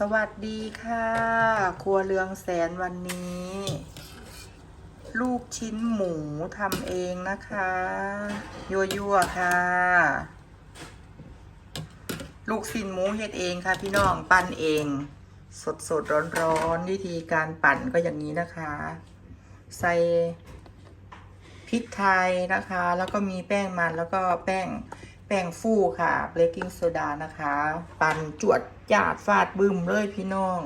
สวัสดีค่ะ ครัวเรืองแสนวันนี้ ลูกชิ้นหมูทำเองนะคะ ยั่วๆค่ะ ลูกชิ้นหมูเฮ็ดเองค่ะ พี่น้องปั้นเอง สดสดร้อนร้อนๆวิธีการปั่นก็อย่างนี้นะคะ ใส่พริกไทยนะคะ แล้วก็มีแป้งมันแล้วก็แป้ง แป้งฟูค่ะเบกกิ้งโซดานะคะ ปั่นจวดจาดฟาดบึ้มเลยพี่น้อง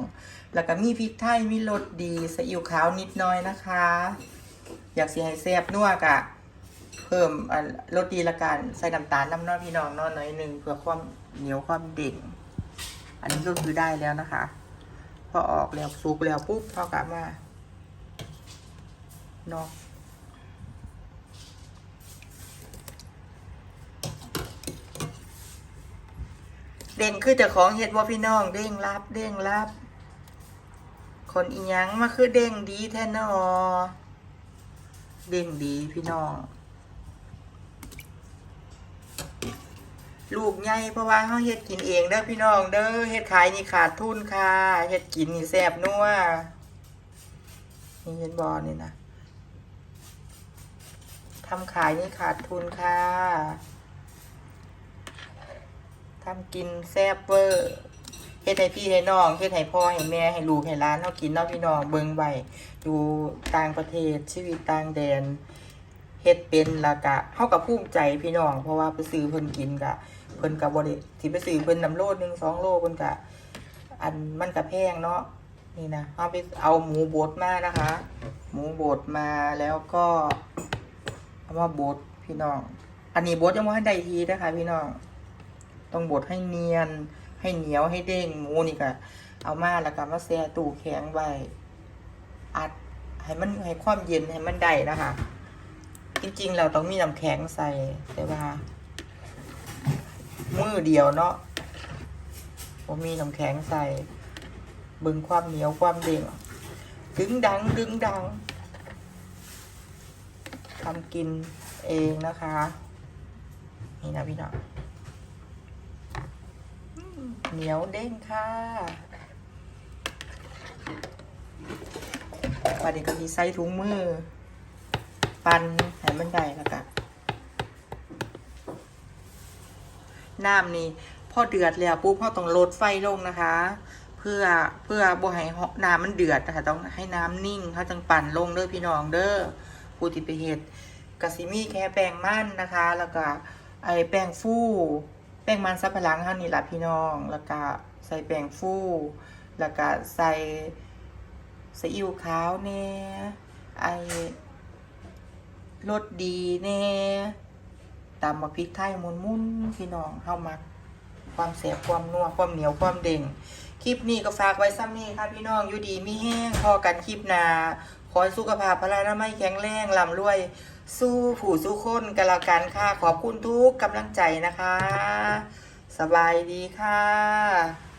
แล้วก็มีพริกไทยมีรสดีซีอิ๊วขาวนิดน้อยนะคะ อยากสิให้แซ่บนัวกะ เพิ่มอ่ารสดีละกันใส่น้ำตาลน้ำน้อยพี่น้องน้อยหน่อยหนึ่งเพื่อความเหนียวความเด่งอันนี้ก็คือได้แล้วนะคะ พอออกแล้วสุกแล้วปุ๊บเท่ากับมาเนาะ เด้งคือเจ้าของเฮ็ดว่าพี่น้องเด้งรับเด้งรับ คนอีหยังมาคือเด้งดีแท้นอเด้งดีพี่น้อง ลูกใหญ่เพราะว่าเขาเฮ็ดกินเองเด้อพี่น้อง เด้อเฮ็ดขายนี่ขาดทุนค่ะเฮ็ดกินนี่แซ่บนัวนี่เห็นบอนี่นะทำขายนี่ขาดทุนค่ะ ทำกินแซ่บเวอร์เฮ็ดให้พี่ให้น้องเฮ็ดให้พ่อให้แม่ให้ลูกให้หลานเขากินเนาะพี่น้องเบิ่งไว้อยู่ต่างประเทศชีวิตต่างแดนเฮ็ดเป็นแล้วก็เฮากับภูมิใจพี่น้อง เพราะว่าไปซื้อเพิ่นกินก็เพิ่นก็บ่ได้สิไปซื้อเพิ่นนำโลหนึงสองโลเพิ่นก็อันมันก็แพงเนาะนี่นะเฮาไปเอาหมูบดมานะคะ หมูบดมาแล้วก็เอามาบดพี่น้อง อันนี้บดยังบ่ทันได้ทีนะคะพี่น้อง ต้องบดให้เนียน ให้เหนียวให้เด้งหมูนี่ก็เอามาแล้วก็มาแช่ตู้แข็งไว้อัดให้มันให้ความเย็นให้มันได้นะคะจริงๆ เราต้องมีน้ำแข็งใส่แต่ว่ามือเดียวเนาะผมมีน้ำแข็งใส่เบึงความเหนียวความเด้งดึงดังดึงดังทำกินเองนะคะ นี่นะพี่น้อง เหนียวเด้งค่ะประเด็นก็มีใส่ถุงมือ ปันให้มันได้แล้วกันน้ำนี่พอเดือดแล้วปุ๊บพ่อต้องลดไฟลงนะคะ เพื่อเพื่อบ่ให้เหาะน้ำมันเดือดนะคะต้องให้น้ำนิ่งเขาจังปั่นลงเด้อพี่น้องเด้อผู้ที่ไปเฮ็ดกะสิมีแค่แป้งมันนะคะ แล้วก็ไอแป้งฟู ป้งมันสับปะหลังเท่านี้ละพี่น้อง แล้วก็ใส่แป้งฟูแล้วก็ใส่ซีอิ๊วขาวแน่ไอรสดีแน่ตำมมาพริกไทยมุนมุนพี่น้องเข้ามาความแสบความนัวความเหนียวความเด่ง คลิปนี้ก็ฝากไว้ซ้ำนี้ค่ะพี่น้องอยู่ดีมีแห้งพอกันคลิปนาขอสุขภาพพลานาไม่แข็งแรงลำรวย สู้ผู้สู้คนกันละกันค่ะ ขอบคุณทุกกำลังใจนะคะ สบายดีค่ะ